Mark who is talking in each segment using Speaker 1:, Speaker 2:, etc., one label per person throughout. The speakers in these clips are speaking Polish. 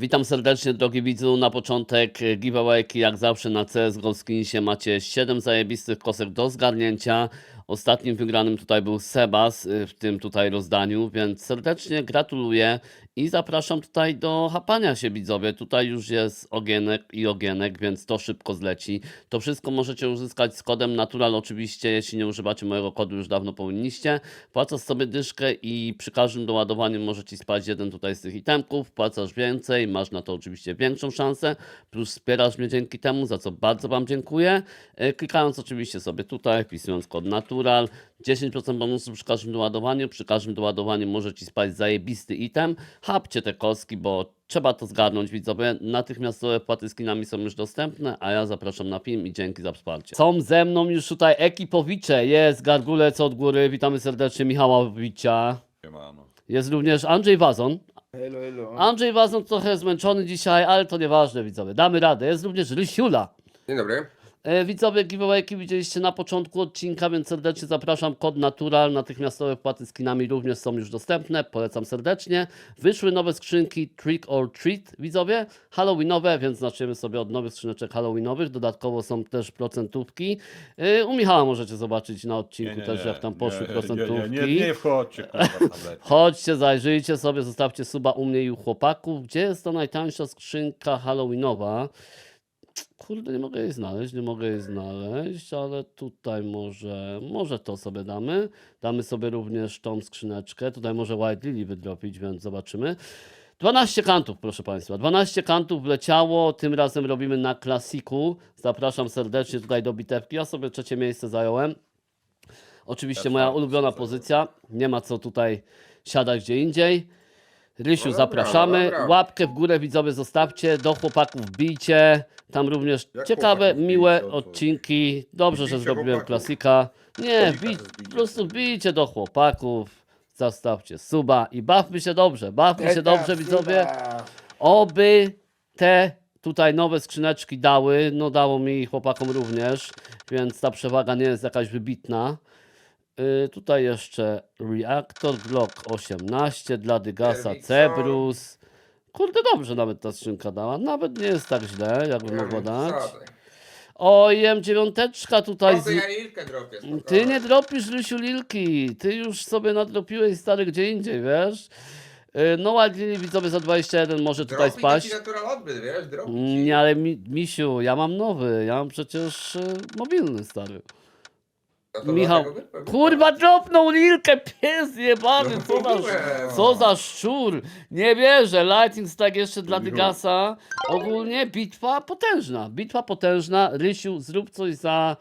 Speaker 1: Witam serdecznie, drogi widzu. Na początek e, giveawayki, jak zawsze na CSGO Skinsie macie 7 zajebistych kosek do zgarnięcia. Ostatnim wygranym tutaj był Sebas y, w tym tutaj rozdaniu, więc serdecznie gratuluję i zapraszam tutaj do hapania się widzowie. Tutaj już jest ogienek i ogienek, więc to szybko zleci. To wszystko możecie uzyskać z kodem Natural oczywiście, jeśli nie używacie mojego kodu już dawno powinniście. Płacasz sobie dyszkę i przy każdym doładowaniu może ci spać jeden tutaj z tych itemków, płacasz więcej, masz na to oczywiście większą szansę, plus wspierasz mnie dzięki temu, za co bardzo Wam dziękuję. E, Klikając oczywiście sobie tutaj, wpisując kod Natural, 10% bonusu przy każdym doładowaniu, przy każdym doładowaniu może ci spać zajebisty item. Hapcie te kostki, bo trzeba to zgarnąć widzowie. Natychmiastowe wpłaty skinami są już dostępne, a ja zapraszam na film i dzięki za wsparcie. Są ze mną już tutaj ekipowicze, jest Gargulec od góry, witamy serdecznie Michała Wicia. Jest również Andrzej Wazon.
Speaker 2: Hello, hello.
Speaker 1: Andrzej Wazon trochę zmęczony dzisiaj, ale to nieważne widzowie, damy radę. Jest również Rysiula.
Speaker 2: Dzień dobry.
Speaker 1: E, Widzowie giveawayki widzieliście na początku odcinka, więc serdecznie zapraszam. Kod Natural, natychmiastowe wpłaty skinami również są już dostępne. Polecam serdecznie. Wyszły nowe skrzynki Trick or Treat, widzowie, halloweenowe, więc zaczniemy sobie od nowych skrzyneczek halloweenowych. Dodatkowo są też procentówki. E, U Michała możecie zobaczyć na odcinku też, jak tam poszły procentówki.
Speaker 3: Nie, nie, nie, nie wchodźcie, kurwa, tabletki.
Speaker 1: Chodźcie, zajrzyjcie sobie, zostawcie suba u mnie i u chłopaków. Gdzie jest to najtańsza skrzynka halloweenowa? Kurde, nie mogę jej znaleźć, nie mogę jej znaleźć, ale tutaj może, może to sobie damy. Damy sobie również tą skrzyneczkę. Tutaj może White Lily wydropić, więc zobaczymy. 12 kantów, proszę Państwa. 12 kantów wleciało. Tym razem robimy na klasiku. Zapraszam serdecznie tutaj do bitewki. Ja sobie trzecie miejsce zająłem. Oczywiście
Speaker 3: Ja
Speaker 1: moja ulubiona pozycja. Nie ma co tutaj siadać gdzie indziej. Rysiu,
Speaker 2: No dobra,
Speaker 1: zapraszamy.
Speaker 2: no dobra.
Speaker 1: Łapkę w górę widzowie zostawcie. Do chłopaków bijcie. Tam również
Speaker 2: Jak
Speaker 1: ciekawe,
Speaker 2: chłopaków
Speaker 1: miłe
Speaker 2: bijcie, o co?
Speaker 1: odcinki. Dobrze, że
Speaker 2: Bijcie
Speaker 1: zrobiłem
Speaker 2: chłopaków.
Speaker 1: klasika. Nie,
Speaker 2: Klasika
Speaker 1: bij,
Speaker 2: jest
Speaker 1: po prostu bijcie do chłopaków. Zostawcie suba i bawmy się dobrze. Bawmy się dobrze widzowie. Oby te tutaj nowe skrzyneczki dały, no dało mi chłopakom również, więc ta przewaga nie jest jakaś wybitna. Yy, tutaj jeszcze Reaktor Glock 18 dla Dygasa. Cebrus. Kurde, dobrze nawet ta skrzynka dała. Nawet nie jest tak źle, jakby mogła dać. Oj, M9 tutaj. Z...
Speaker 2: co ja lilkę dropię? spokojnie.
Speaker 1: Ty nie dropisz, Rysiu, Lilki. Ty już sobie nadropiłeś stary gdzie indziej, wiesz? Yy, No ładnie widzowie za 21 może tutaj
Speaker 2: Dropi
Speaker 1: spaść.
Speaker 2: taki natural odbyt, wiesz? Dropi.
Speaker 1: Nie, ale mi, misiu, ja mam nowy, ja mam przecież y, mobilny stary.
Speaker 2: No to
Speaker 1: Michał,
Speaker 2: dlatego
Speaker 1: kurwa dropnął Lilkę, pies jebany,
Speaker 2: No
Speaker 1: co za,
Speaker 2: mówiłem.
Speaker 1: co za szczur. Nie wierzę, Lightning Stack jeszcze dla. Dygasa. Ogólnie bitwa potężna, bitwa potężna. Rysiu, zrób coś za,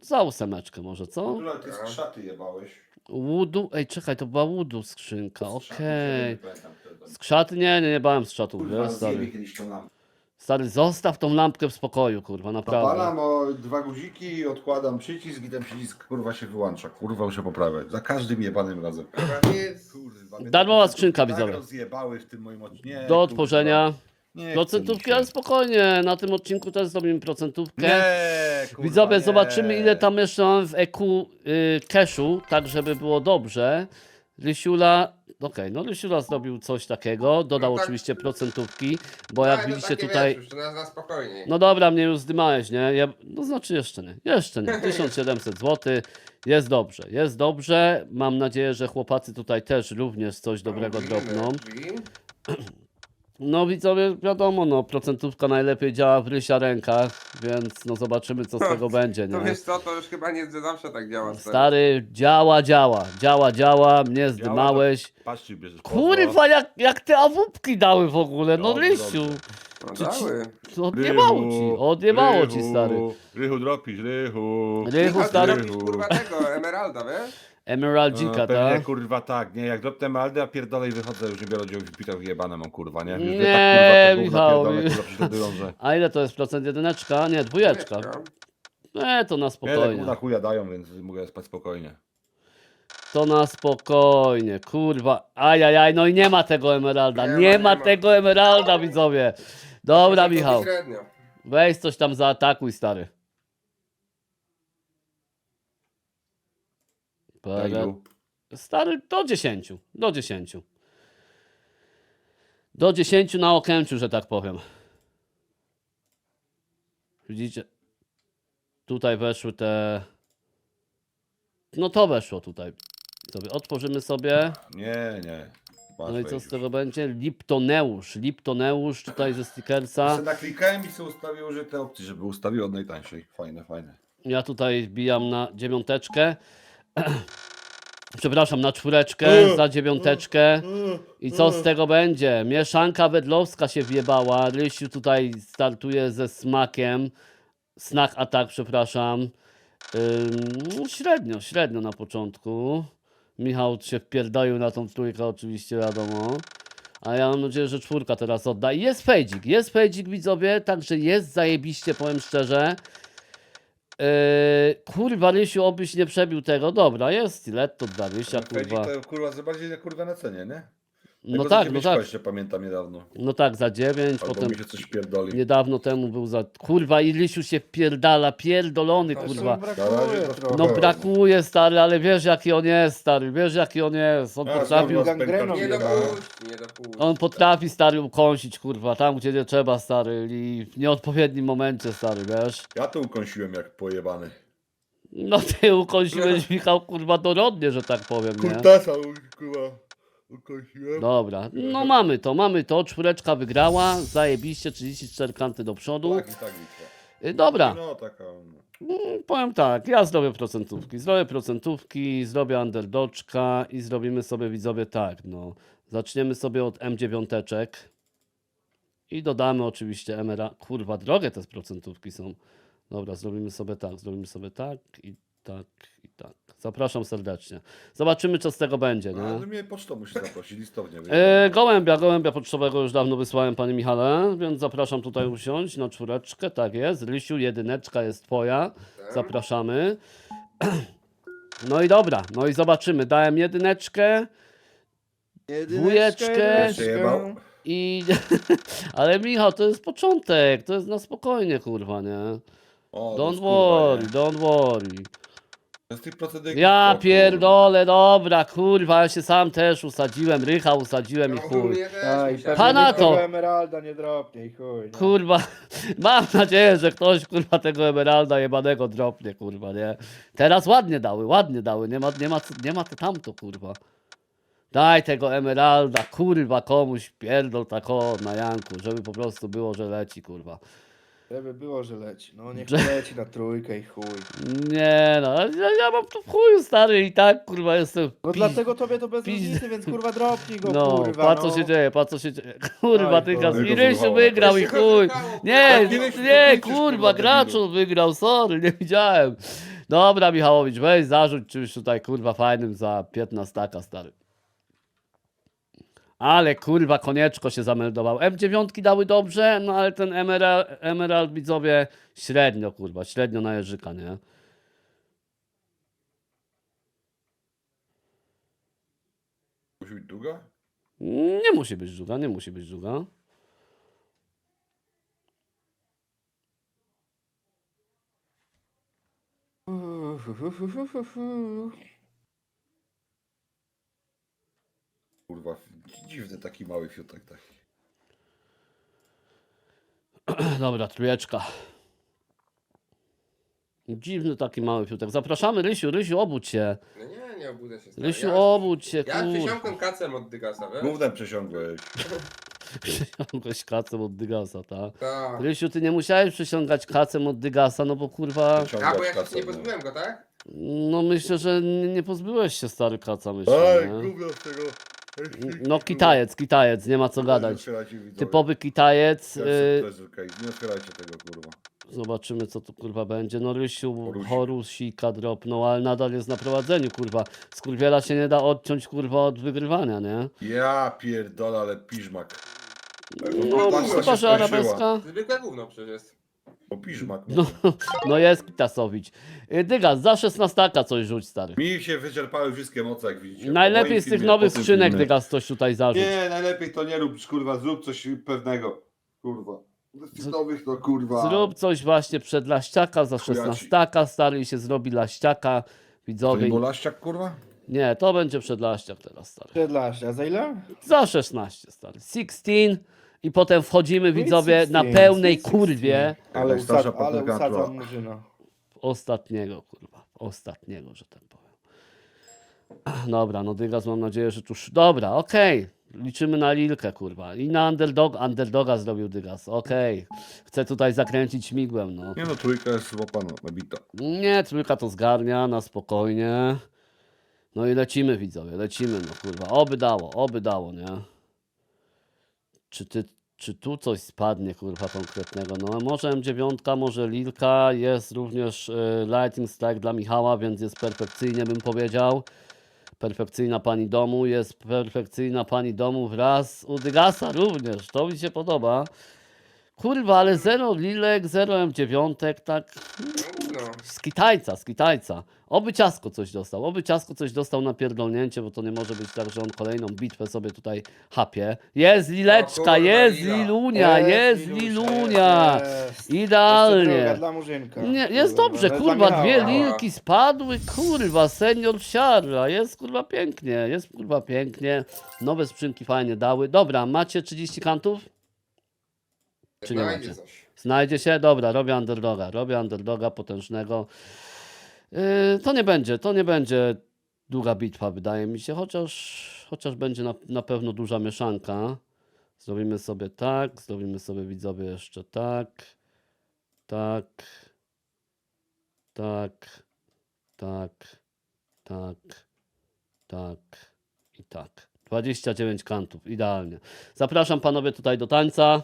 Speaker 1: za ósemeczkę może, co?
Speaker 3: Tyle ty z szaty jebałeś.
Speaker 1: Woodu, ej czekaj, to była Woodu skrzynka,
Speaker 3: Z szaty,
Speaker 1: okej.
Speaker 3: nie pamiętam tego.
Speaker 1: Nie, nie, nie bałem z czatów,
Speaker 3: Kurwa,
Speaker 1: stary.
Speaker 3: zjebie kiedyś tą lampę.
Speaker 1: Stary, zostaw tą lampkę w spokoju, kurwa, naprawdę.
Speaker 3: Napalam o dwa guziki, odkładam przycisk i ten przycisk kurwa się wyłącza. Kurwa muszę poprawiać. Za każdym jebanym razem. Kurwa. mnie
Speaker 1: Darmowa skrzynka,
Speaker 3: tak
Speaker 1: widzowie.
Speaker 3: rozjebały w tym moim odcinku. Nie,
Speaker 1: Do
Speaker 3: kurwa.
Speaker 1: otworzenia.
Speaker 3: Nie chcę
Speaker 1: Procentówki,
Speaker 3: się.
Speaker 1: ale spokojnie, na tym odcinku też zrobimy procentówkę.
Speaker 3: Nie, kurwa,
Speaker 1: Widzowie,
Speaker 3: nie.
Speaker 1: zobaczymy ile tam jeszcze mam w EQ y, cashu, tak żeby było dobrze. Rysiula, okej, no Rysiula zrobił coś takiego, dodał
Speaker 2: No tak.
Speaker 1: oczywiście procentówki, bo jak
Speaker 2: to
Speaker 1: widzicie tutaj...
Speaker 2: Wiesz, już na, na spokojnie.
Speaker 1: No dobra, mnie już zdymałeś, nie? Ja, no znaczy jeszcze nie, jeszcze nie. 1700 zł, jest dobrze, jest dobrze. Mam nadzieję, że chłopacy tutaj też również coś dobrego drobną.
Speaker 2: drzwi.
Speaker 1: No widzowie, wiadomo, no procentówka najlepiej działa w rysia rękach, więc no zobaczymy co z tego będzie,
Speaker 2: To
Speaker 1: nie?
Speaker 2: wiesz co, to już chyba nie zawsze tak działa. stary.
Speaker 1: Stary, działa, działa, działa, działa, mnie zdymałeś.
Speaker 3: Patrzcie, bierzesz
Speaker 1: Kurwa, jak, jak te awupki dały w ogóle, no
Speaker 3: Dobrze,
Speaker 1: Rysiu.
Speaker 2: No
Speaker 1: Czy ci-
Speaker 2: dały.
Speaker 1: To odjebało ci, odjebało ci stary.
Speaker 3: Rychu dropisz, Rychu.
Speaker 1: Rychu,
Speaker 2: Michał, ty
Speaker 1: stary.
Speaker 2: robisz, kurwa tego, Emeralda, wiesz?
Speaker 1: Emeraldzika,
Speaker 3: A, pewnie,
Speaker 1: tak?
Speaker 3: kurwa tak, nie, jak dropnę Maldę, a pierdolę i wychodzę, już nie biorę udziału w bitach jebane mam kurwa, nie? Już
Speaker 1: Nie,
Speaker 3: tak, kurwa,
Speaker 1: Michał.
Speaker 3: pierdolę, kurwa, prześladują, że...
Speaker 1: A ile to jest procent? Jedyneczka? Nie, dwójeczka. Nie, to na
Speaker 3: Nie,
Speaker 1: spokojnie.
Speaker 3: na chuja dają, więc mogę spać spokojnie.
Speaker 1: To na spokojnie, kurwa. Ajajaj, no i nie ma tego emeralda.
Speaker 2: Nie
Speaker 1: Nie,
Speaker 2: ma, nie ma.
Speaker 1: tego emeralda, widzowie. Dobra, Michał.
Speaker 2: Średnio.
Speaker 1: Weź coś tam zaatakuj, stary. Para-. Stary, do 10. Do 10. Do 10 na okęciu, że tak powiem. Widzicie? Tutaj weszły te... No to weszło tutaj. Sobie otworzymy sobie.
Speaker 3: Nie, nie.
Speaker 1: No i co z tego będzie? Liptoneusz. Liptoneusz tutaj ze stickersa.
Speaker 3: Se naklikałem i sobie ustawił użyte opcje, żeby ustawił od najtańszej. Fajne, fajne.
Speaker 1: Ja tutaj wbijam na dziewiąteczkę. Przepraszam, na czwóreczkę za dziewiąteczkę. I co z tego będzie? Mieszanka wedlowska się wjebała. Rysiu tutaj startuje ze smakiem. Snak atak, przepraszam. Ym, no, średnio, średnio na początku. Michał się wpierdolił na tą trójkę, oczywiście wiadomo. A ja mam nadzieję, że czwórka teraz odda. I jest fejdzik, jest fejdzik widzowie, także jest zajebiście, powiem szczerze. Yy, kurwa, Rysiu, obyś nie przebił tego. Dobra, jest stiletto 20, kurwa.
Speaker 3: To kurwa za bardziej na kurwa na cenie, nie?
Speaker 1: No tak, no
Speaker 3: 9
Speaker 1: tak.
Speaker 3: Jeszcze pamiętam niedawno.
Speaker 1: No tak, za 9,
Speaker 3: Albo
Speaker 1: potem
Speaker 3: mi się coś pierdoli.
Speaker 1: niedawno temu był za... Kurwa, i Rysiu się wpierdala, pierdolony, kurwa.
Speaker 3: Na razie
Speaker 4: Brakuje
Speaker 3: to
Speaker 4: trochę.
Speaker 1: No brakuje, stary, ale wiesz jaki on jest, stary, wiesz jaki on jest. On
Speaker 3: A,
Speaker 1: potrafi,
Speaker 3: znowu
Speaker 4: gangreną
Speaker 2: Nie
Speaker 4: wjebałem.
Speaker 2: dopuść, nie dopuść.
Speaker 1: on potrafi, stary, ukąsić, kurwa, tam gdzie nie trzeba, stary, i w nieodpowiednim momencie, stary, wiesz.
Speaker 3: Ja to ukąsiłem jak pojebany.
Speaker 1: No ty ukąsiłeś, Michał, kurwa, dorodnie, że tak powiem, nie?
Speaker 3: Kurtasa kurwa
Speaker 1: Dobra, no mamy to, mamy to, czwóreczka wygrała, zajebiście, 34 kanty do przodu.
Speaker 3: Tak i tak liczę.
Speaker 1: Y, Dobra,
Speaker 3: No taka.
Speaker 1: Mm, Powiem tak, ja zrobię procentówki. Zrobię procentówki, zrobię underdoczka i zrobimy sobie widzowie tak. No. Zaczniemy sobie od M9 i dodamy oczywiście MRA. Kurwa, drogie te procentówki są. Dobra, zrobimy sobie tak, zrobimy sobie tak i tak i tak. Zapraszam serdecznie. Zobaczymy, co z tego będzie.
Speaker 3: No mnie pocztą musi zaprosić, listownie.
Speaker 1: E, gołębia, gołębia pocztowego już dawno wysłałem, panie Michale, więc zapraszam tutaj usiąść na czwóreczkę, tak jest. Rysiu, jedyneczka jest twoja, zapraszamy. No i dobra, no i zobaczymy. Dałem jedyneczkę Dwójeczkę. I... Ale Michał, to jest początek, to jest na spokojnie, kurwa, nie?
Speaker 3: O, to
Speaker 1: Don't
Speaker 3: kurwa,
Speaker 1: worry,
Speaker 3: nie?
Speaker 1: don't worry.
Speaker 3: Jest tych procedek.
Speaker 1: Ja pierdolę, dobra, kurwa, ja się sam też usadziłem, Rycha usadziłem i chuj.
Speaker 4: Aj,
Speaker 2: musiałem.
Speaker 1: Pana
Speaker 4: pewnie
Speaker 1: to.
Speaker 4: Emeralda nie dropnie i chuj. No.
Speaker 1: Kurwa, mam nadzieję, że ktoś kurwa tego emeralda jebanego dropnie, kurwa, nie? Teraz ładnie dały, ładnie dały, nie ma, nie ma, co- nie ma to tamto, kurwa. Daj tego emeralda, kurwa, komuś pierdol tak o na Janku, żeby po prostu było, że leci, kurwa.
Speaker 4: Żeby było, że leci. No niech leci na trójkę i chuj.
Speaker 1: Nie no, ja, ja mam tu w chuju, stary, i tak, kurwa, jestem
Speaker 4: No
Speaker 1: pi-
Speaker 4: dlatego tobie to bez
Speaker 1: piz-
Speaker 4: różnicy, więc kurwa dropnij go,
Speaker 1: No,
Speaker 4: kurwa.
Speaker 1: patrz
Speaker 4: no.
Speaker 1: co się dzieje, patrz co się dzieje. Kurwa,
Speaker 4: Oj,
Speaker 1: ty
Speaker 4: kurwa.
Speaker 1: gaz. I Rysiu wygrał i chuj. Nie,
Speaker 3: kurwa.
Speaker 1: nie, kurwa, Graczul wygrał, sorry, nie widziałem. Dobra, Michałowicz, weź zarzuć czymś tutaj, kurwa, fajnym za 15 taka, stary. Ale kurwa, konieczko się zameldował. M9 dały dobrze, no ale ten Emerald, Emerald widzowie średnio, kurwa, średnio na jeżyka, nie?
Speaker 3: Musi być długa?
Speaker 1: Nie musi być długa, nie musi być długa.
Speaker 3: Kurwa, dziwny taki mały fiutek taki.
Speaker 1: Dobra, trójeczka. Dziwny taki mały fiutek. Zapraszamy, Rysiu, Rysiu, obudź się.
Speaker 2: No nie, nie obudzę się. stary.
Speaker 1: Rysiu,
Speaker 2: Ja-
Speaker 1: obudź się,
Speaker 2: Ja
Speaker 1: kurwa.
Speaker 2: przysiągłem kacem od Dygasa, wiesz?
Speaker 3: Głównym przesiągłeś.
Speaker 1: Przysiągłeś kacem od Dygasa, tak?
Speaker 2: Tak.
Speaker 1: Rysiu, ty nie musiałeś przysiągać kacem od Dygasa, no bo kurwa...
Speaker 2: A, bo ja się nie
Speaker 3: no.
Speaker 2: pozbyłem go, tak?
Speaker 1: No myślę, że nie, nie pozbyłeś się stary kaca, myślę,
Speaker 3: Ej,
Speaker 1: nie?
Speaker 3: gówno z tego.
Speaker 1: No kitajec, kitajec, nie ma co gadać. Typowy kitajec. Y,
Speaker 3: to jest okej. Nie otwierajcie tego, kurwa.
Speaker 1: zobaczymy co tu kurwa będzie. No Rysiu,
Speaker 3: Horusik.
Speaker 1: Horusika dropnął, ale nadal jest na prowadzeniu, kurwa. Skurwiela się nie da odciąć, kurwa, od wygrywania, nie?
Speaker 3: Ja pierdolę, ale piżmak.
Speaker 1: No,
Speaker 3: się
Speaker 1: chyba, że
Speaker 3: skończyła.
Speaker 1: arabeska.
Speaker 2: Zwykłe gówno przecież jest.
Speaker 3: O piżmak.
Speaker 1: No, no jest Kitasowicz. Y, Dygas, za 16 coś rzuć, stary.
Speaker 3: Mi się wyczerpały wszystkie moce, jak widzicie.
Speaker 1: Najlepiej z tych nowych skrzynek. Dygas, coś tutaj zarzuć.
Speaker 3: Nie, najlepiej to nie rób, kurwa, zrób coś pewnego. Kurwa. Z tych nowych to kurwa.
Speaker 1: Zrób coś właśnie przed laściaka za
Speaker 3: Chujaci.
Speaker 1: 16, stary i się zrobi laściaka.
Speaker 3: To
Speaker 1: Widzowie.
Speaker 3: nie był laściak, kurwa?
Speaker 1: Nie, to będzie przedlaściak teraz, stary.
Speaker 4: Przedlaście, a za ile?
Speaker 1: Za 16, stary. 16 i potem wchodzimy,
Speaker 4: No
Speaker 1: widzowie, na
Speaker 4: 16,
Speaker 1: pełnej
Speaker 4: 16.
Speaker 1: kurwie
Speaker 4: Ale,
Speaker 3: Najstarsza
Speaker 4: usad, ale
Speaker 3: partnerka
Speaker 4: usadzam
Speaker 3: była.
Speaker 4: murzyna.
Speaker 1: ostatniego, kurwa. Ostatniego, że tak powiem. Dobra, no Dygas mam nadzieję, że tuż... Dobra, okej. Liczymy na Lilkę, kurwa. I na underdog... underdoga zrobił Dygas, okej. Chcę tutaj zakręcić śmigłem, no.
Speaker 3: Nie no, trójka jest złapana, nabita.
Speaker 1: Nie, trójka to zgarnia na spokojnie. No i lecimy, widzowie, lecimy, no kurwa. Oby dało, oby dało, nie? Czy, ty, czy tu coś spadnie, kurwa, konkretnego? No może M9, może Lilka, jest również y, Lightning Strike dla Michała, więc jest perfekcyjnie, bym powiedział. Perfekcyjna pani domu, jest perfekcyjna pani domu wraz u Dygasa również, to mi się podoba. Kurwa, ale zero Lilek, zero M9, tak
Speaker 2: No,
Speaker 1: z Kitajca, z Kitajca. Oby ciasko coś dostał, oby ciasko coś dostał na pierdolnięcie, bo to nie może być tak, że on kolejną bitwę sobie tutaj hapie. Jest Lileczka, jest. Lilunia, jest Lilunia. Idealnie. Nie, jest dobrze,
Speaker 4: no,
Speaker 1: kurwa, dwie lilki spadły, kurwa, senior siarla, jest kurwa pięknie, jest kurwa pięknie, nowe skrzynki fajnie dały. Dobra, macie 30 kantów? Czy nie
Speaker 2: Znajdzie
Speaker 1: macie? Znajdzie się? Dobra, robię underdoga. Robię underdoga potężnego. Yy, to nie będzie, to nie będzie długa bitwa, wydaje mi się, chociaż, chociaż będzie na, na pewno duża mieszanka. Zrobimy sobie tak, zrobimy sobie widzowie jeszcze tak, tak, tak, tak, tak, tak i tak. 29 kantów, idealnie. Zapraszam panowie tutaj do tańca.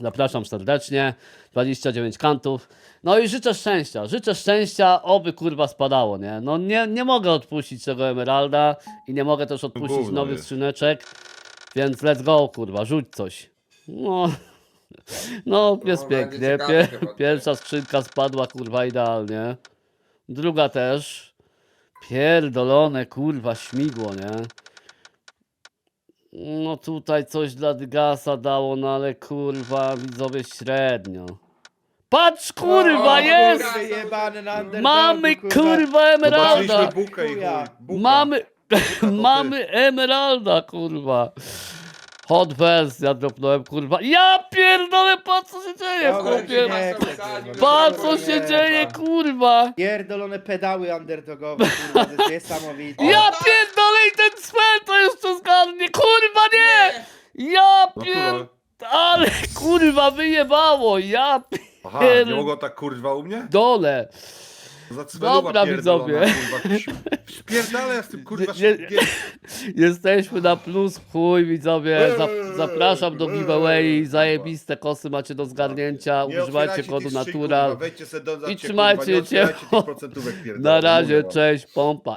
Speaker 1: Zapraszam serdecznie. 29 kantów. No i życzę szczęścia. Życzę szczęścia, oby kurwa spadało, nie? No nie, nie mogę odpuścić tego Emeralda i nie mogę też odpuścić
Speaker 3: Gówno
Speaker 1: nowych
Speaker 3: jest.
Speaker 1: skrzyneczek. Więc let's go, kurwa, rzuć coś. No, no jest
Speaker 2: będzie
Speaker 1: pięknie.
Speaker 2: ciekawe
Speaker 1: Pier,
Speaker 2: chyba, nie?
Speaker 1: pierwsza skrzynka spadła, kurwa, idealnie. Druga też. Pierdolone, kurwa, śmigło, nie? No tutaj coś dla Dygasa dało, no ale kurwa, widzowie średnio. Patrz, kurwa,
Speaker 2: O,
Speaker 1: jest!
Speaker 4: na underdogu,
Speaker 1: Mamy,
Speaker 4: kurwa.
Speaker 1: emeralda!
Speaker 3: Zobaczyliśmy bukę i chuj. Buka.
Speaker 1: Mamy,
Speaker 3: to ty.
Speaker 1: mamy emeralda, kurwa. Hot wersja dropnąłem, kurwa. Ja pierdolę, patrz co się dzieje,
Speaker 4: Dobra,
Speaker 1: chłopie.
Speaker 4: nie,
Speaker 1: Patrz co się
Speaker 4: nie,
Speaker 1: dzieje,
Speaker 4: nie.
Speaker 1: kurwa.
Speaker 4: Pierdolone pedały underdogowe, kurwa, to jest niesamowite.
Speaker 1: Ja pierdolę i ten spell to jeszcze zgadnie, kurwa nie! Ja
Speaker 3: No
Speaker 1: pier... Ale kurwa wyjebało, ja
Speaker 3: Aha,
Speaker 1: pier-
Speaker 3: nie mogło tak kurwa u mnie?
Speaker 1: dole. Dobra,
Speaker 3: pierdolona,
Speaker 1: widzowie.
Speaker 3: Kurwa. Spierdalę z tym kurwa
Speaker 1: Nie- nie-. Jesteśmy na plus chuj, widzowie. Zap- zapraszam do giveaway. Zajebiste kosy macie do zgarnięcia.
Speaker 3: Nie
Speaker 1: Używajcie
Speaker 3: otwierajcie
Speaker 1: kodu
Speaker 3: tych
Speaker 1: natural.
Speaker 3: kurwa, se do,
Speaker 1: I trzymajcie
Speaker 3: kurwa, nie otwierajcie
Speaker 1: ciepło.
Speaker 3: tych procentówek
Speaker 1: Na razie, cześć, pompa.